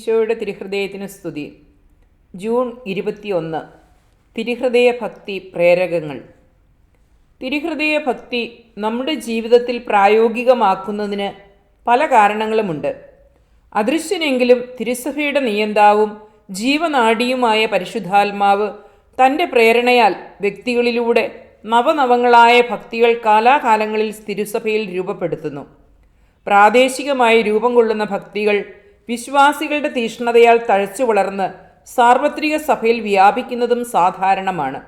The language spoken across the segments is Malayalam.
ഈശോയുടെ തിരുഹൃദയത്തിന് സ്തുതി. ജൂൺ ഇരുപത്തിയൊന്ന്. തിരുഹൃദയ ഭക്തി പ്രേരകങ്ങൾ. തിരുഹൃദയ ഭക്തി നമ്മുടെ ജീവിതത്തിൽ പ്രായോഗികമാക്കുന്നതിന് പല കാരണങ്ങളുമുണ്ട്. അദൃശ്യനെങ്കിലും തിരുസഭയുടെ നിയന്താവും ജീവനാഡിയുമായ പരിശുദ്ധാത്മാവ് തന്റെ പ്രേരണയാൽ വ്യക്തികളിലൂടെ നവനവങ്ങളായ ഭക്തികൾ കാലാകാലങ്ങളിൽ തിരുസഭയിൽ രൂപപ്പെടുത്തുന്നു. പ്രാദേശികമായി രൂപം കൊള്ളുന്ന ഭക്തികൾ വിശ്വാസികളുടെ തീഷ്ണതയാൽ തഴച്ചു വളർന്ന് സാർവത്രിക സഭയിൽ വ്യാപിക്കുന്നതും സാധാരണമാണ്.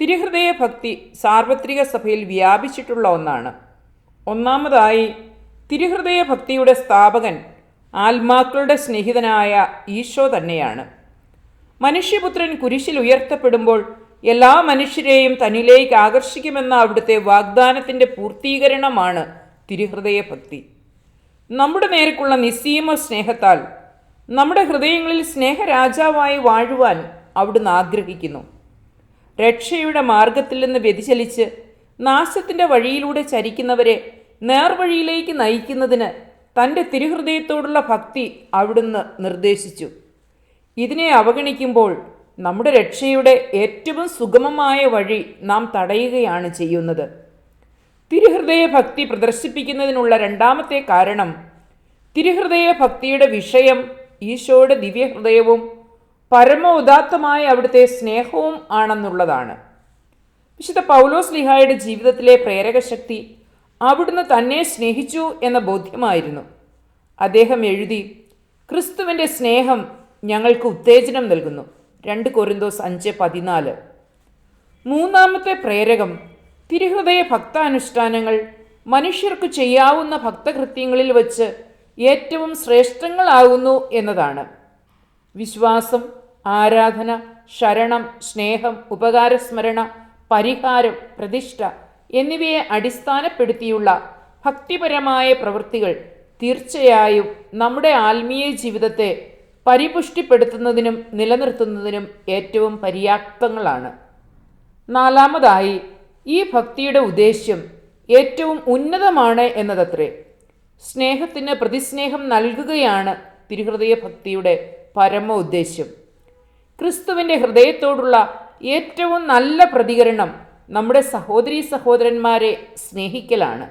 തിരുഹൃദയ ഭക്തി സാർവത്രിക സഭയിൽ വ്യാപിച്ചിട്ടുള്ള ഒന്നാണ്. ഒന്നാമതായി തിരുഹൃദയ ഭക്തിയുടെ സ്ഥാപകൻ ആത്മാക്കളുടെ സ്നേഹിതനായ ഈശോ തന്നെയാണ്. മനുഷ്യപുത്രൻ കുരിശിൽ ഉയർത്തപ്പെടുമ്പോൾ എല്ലാ മനുഷ്യരെയും തന്നിലേക്ക് ആകർഷിക്കുമെന്ന അവിടുത്തെ വാഗ്ദാനത്തിന്റെ പൂർത്തീകരണമാണ് തിരുഹൃദയ ഭക്തി. നമ്മുടെ നേർക്കുള്ള നിസ്സീമ സ്നേഹത്താൽ നമ്മുടെ ഹൃദയങ്ങളിൽ സ്നേഹരാജാവായി വാഴുവാൻ അവിടുന്ന് ആഗ്രഹിക്കുന്നു. രക്ഷയുടെ മാർഗത്തിൽ നിന്ന് വ്യതിചലിച്ച് നാശത്തിന്റെ വഴിയിലൂടെ ചരിക്കുന്നവരെ നേർവഴിയിലേക്ക് നയിക്കുന്നതിന് തന്റെ തിരുഹൃദയത്തോടുള്ള ഭക്തി അവിടുന്ന് നിർദ്ദേശിച്ചു. ഇതിനെ അവഗണിക്കുമ്പോൾ നമ്മുടെ രക്ഷയുടെ ഏറ്റവും സുഗമമായ വഴി നാം തടയുകയാണ് ചെയ്യുന്നത്. തിരുഹൃദയ ഭക്തി പ്രദർശിപ്പിക്കുന്നതിനുള്ള രണ്ടാമത്തെ കാരണം തിരുഹൃദയ ഭക്തിയുടെ വിഷയം ഈശോയുടെ ദിവ്യഹൃദയവും പരമ ഉദാത്തമായ അവിടുത്തെ സ്നേഹവും ആണെന്നുള്ളതാണ്. വിശുദ്ധ പൗലോസ് ലിഹായുടെ ജീവിതത്തിലെ പ്രേരകശക്തി അവിടുന്ന് തന്നെ സ്നേഹിച്ചു എന്ന ബോധ്യമായിരുന്നു. അദ്ദേഹം എഴുതി ക്രിസ്തുവിന്റെ സ്നേഹം ഞങ്ങൾക്ക് ഉത്തേജനം നൽകുന്നു. രണ്ട് കൊരിന്തോസ് അഞ്ച് പതിനാല്. മൂന്നാമത്തെ പ്രേരകം തിരുഹൃദയ ഭക്താനുഷ്ഠാനങ്ങൾ മനുഷ്യർക്ക് ചെയ്യാവുന്ന ഭക്തകൃത്യങ്ങളിൽ വച്ച് ഏറ്റവും ശ്രേഷ്ഠങ്ങളാകുന്നു എന്നതാണ്. വിശ്വാസം ആരാധന ശരണം സ്നേഹം ഉപകാരസ്മരണ പരിഹാരം പ്രതിഷ്ഠ എന്നിവയെ അടിസ്ഥാനപ്പെടുത്തിയുള്ള ഭക്തിപരമായ പ്രവൃത്തികൾ തീർച്ചയായും നമ്മുടെ ആത്മീയ ജീവിതത്തെ പരിപുഷ്ടിപ്പെടുത്തുന്നതിനും നിലനിർത്തുന്നതിനും ഏറ്റവും പര്യാപ്തങ്ങളാണ്. നാലാമതായി ഈ ഭക്തിയുടെ ഉദ്ദേശ്യം ഏറ്റവും ഉന്നതമാണ് എന്നതത്രേ. സ്നേഹത്തിന് പ്രതിസ്നേഹം നൽകുകയാണ് തിരുഹൃദയ ഭക്തിയുടെ പരമ ഉദ്ദേശ്യം. ക്രിസ്തുവിന്റെ ഹൃദയത്തോടുള്ള ഏറ്റവും നല്ല പ്രതികരണം നമ്മുടെ സഹോദരീ സഹോദരന്മാരെ സ്നേഹിക്കലാണ്.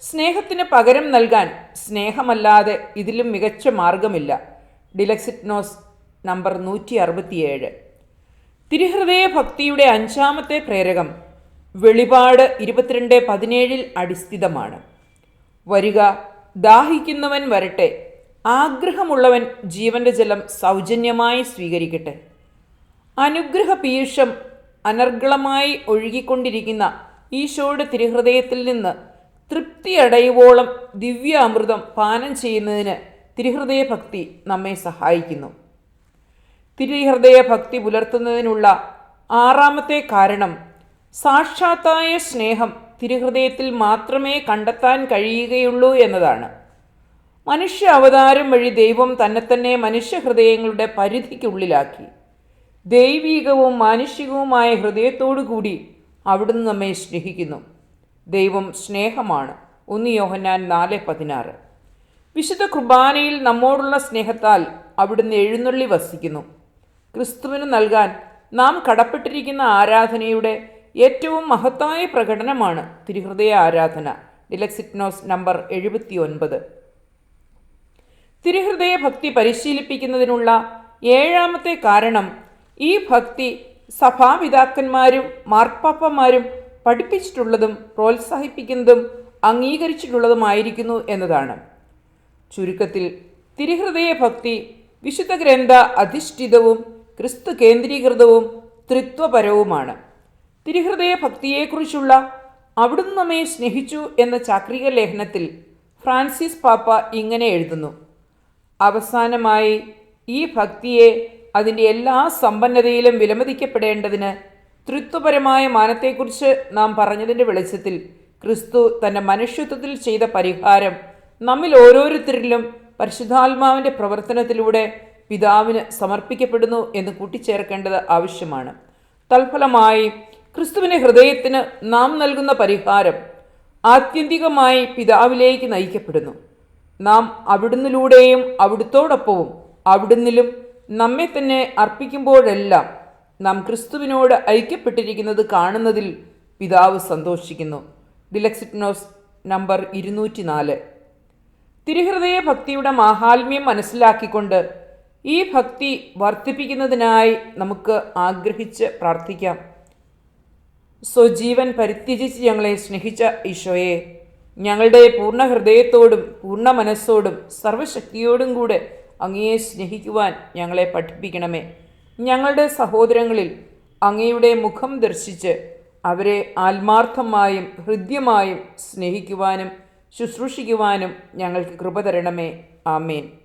സ്നേഹത്തിന് പകരം നൽകാൻ സ്നേഹമല്ലാതെ ഇതിലും മികച്ച മാർഗമില്ല. ഡിലക്സിറ്റ്നോസ് നമ്പർ നൂറ്റി അറുപത്തിയേഴ് തിരുഹൃദയ ഭക്തിയുടെ അഞ്ചാമത്തെ പ്രേരകം വെളിപാട് ഇരുപത്തിരണ്ട് പതിനേഴിൽ അടിസ്ഥിതമാണ്. വരിക ദാഹിക്കുന്നവൻ വരട്ടെ ആഗ്രഹമുള്ളവൻ ജീവന്റെ ജലം സൗജന്യമായി സ്വീകരിക്കട്ടെ. അനുഗ്രഹ പീയൂഷം അനർഗളമായി ഒഴുകിക്കൊണ്ടിരിക്കുന്ന ഈശോയുടെ തിരുഹൃദയത്തിൽ നിന്ന് തൃപ്തി അടയുവോളം ദിവ്യ അമൃതം പാനം ചെയ്യുന്നതിന് തിരുഹൃദയ ഭക്തി നമ്മെ സഹായിക്കുന്നു. തിരുഹൃദയ ഭക്തി പുലർത്തുന്നതിനുള്ള ആറാമത്തെ കാരണം സാക്ഷാത്തായ സ്നേഹം തിരുഹൃദയത്തിൽ മാത്രമേ കണ്ടെത്താൻ കഴിയുകയുള്ളൂ എന്നതാണ്. മനുഷ്യ അവതാരം വഴി ദൈവം തന്നെ തന്നെ മനുഷ്യഹൃദയങ്ങളുടെ പരിധിക്കുള്ളിലാക്കി. ദൈവീകവും മാനുഷികവുമായ ഹൃദയത്തോടു കൂടി അവിടുന്ന് നമ്മെ സ്നേഹിക്കുന്നു. ദൈവം സ്നേഹമാണ്. ഒന്ന് യോഹന്നാൻ നാല് പതിനാറ്. വിശുദ്ധ കുർബാനയിൽ നമ്മോടുള്ള സ്നേഹത്താൽ അവിടുന്ന് എഴുന്നള്ളി വസിക്കുന്നു. ക്രിസ്തുവിന് നൽകാൻ നാം കടപ്പെട്ടിരിക്കുന്ന ആരാധനയുടെ ഏറ്റവും മഹത്തായ പ്രകടനമാണ് തിരുഹൃദയ ആരാധന. ഡിലക്സിറ്റ്നോസ് നമ്പർ എഴുപത്തി ഒൻപത് തിരുഹൃദയ ഭക്തി പരിശീലിപ്പിക്കുന്നതിനുള്ള ഏഴാമത്തെ കാരണം ഈ ഭക്തി സഭാപിതാക്കന്മാരും മാർപ്പാപ്പന്മാരും പഠിപ്പിച്ചിട്ടുള്ളതും പ്രോത്സാഹിപ്പിക്കുന്നതും അംഗീകരിച്ചിട്ടുള്ളതുമായിരിക്കുന്നു എന്നതാണ്. ചുരുക്കത്തിൽ തിരുഹൃദയ ഭക്തി വിശുദ്ധ ഗ്രന്ഥ അധിഷ്ഠിതവും ക്രിസ്തു കേന്ദ്രീകൃതവും ത്രിത്വപരവുമാണ്. തിരുഹൃദയ ഭക്തിയെക്കുറിച്ചുള്ള അവിടുന്ന് നമ്മെ സ്നേഹിച്ചു എന്ന ചാക്രിക ലേഖനത്തിൽ ഫ്രാൻസിസ് പാപ്പ ഇങ്ങനെ എഴുതുന്നു. അവസാനമായി ഈ ഭക്തിയെ അതിന്റെ എല്ലാ സമ്പന്നതയിലും വിലമതിക്കപ്പെടേണ്ടതിന് തൃത്വപരമായ മാനത്തെക്കുറിച്ച് നാം പറഞ്ഞതിന്റെ വെളിച്ചത്തിൽ ക്രിസ്തു തന്റെ മനുഷ്യത്വത്തിൽ ചെയ്ത പരിഹാരം നമ്മിൽ ഓരോരുത്തരിലും പരിശുദ്ധാത്മാവിന്റെ പ്രവർത്തനത്തിലൂടെ പിതാവിന് സമർപ്പിക്കപ്പെടുന്നു എന്ന് കൂട്ടിച്ചേർക്കേണ്ടത് ആവശ്യമാണ്. തൽഫലമായി ക്രിസ്തുവിന്റെ ഹൃദയത്തിന് നാം നൽകുന്ന പരിഹാരം ആത്യന്തികമായി പിതാവിലേക്ക് നയിക്കപ്പെടുന്നു. നാം അവിടുന്നിലൂടെയും അവിടുത്തോടൊപ്പവും അവിടുന്നിലും നമ്മെ തന്നെ അർപ്പിക്കുമ്പോഴെല്ലാം നാം ക്രിസ്തുവിനോട് ഐക്യപ്പെട്ടിരിക്കുന്നത് കാണുന്നതിൽ പിതാവ് സന്തോഷിക്കുന്നു. ഡിലക്സിറ്റ്നോസ് നമ്പർ ഇരുന്നൂറ്റി നാല് തിരുഹൃദയ ഭക്തിയുടെ മാഹാത്മ്യം മനസ്സിലാക്കിക്കൊണ്ട് ഈ ഭക്തി വർദ്ധിപ്പിക്കുന്നതിനായി നമുക്ക് ആഗ്രഹിച്ച് പ്രാർത്ഥിക്കാം. സ്വജീവൻ പരിത്യജിച്ച് ഞങ്ങളെ സ്നേഹിച്ച ഈശോയെ ഞങ്ങളുടെ പൂർണ ഹൃദയത്തോടും പൂർണ മനസ്സോടും സർവശക്തിയോടും കൂടെ അങ്ങയെ സ്നേഹിക്കുവാൻ ഞങ്ങളെ പഠിപ്പിക്കണമേ. ഞങ്ങളുടെ സഹോദരങ്ങളിൽ അങ്ങയുടെ മുഖം ദർശിച്ച് അവരെ ആത്മാർത്ഥമായും ഹൃദ്യമായും സ്നേഹിക്കുവാനും ശുശ്രൂഷിക്കുവാനും ഞങ്ങൾക്ക് കൃപ തരണമേ. ആമേൻ.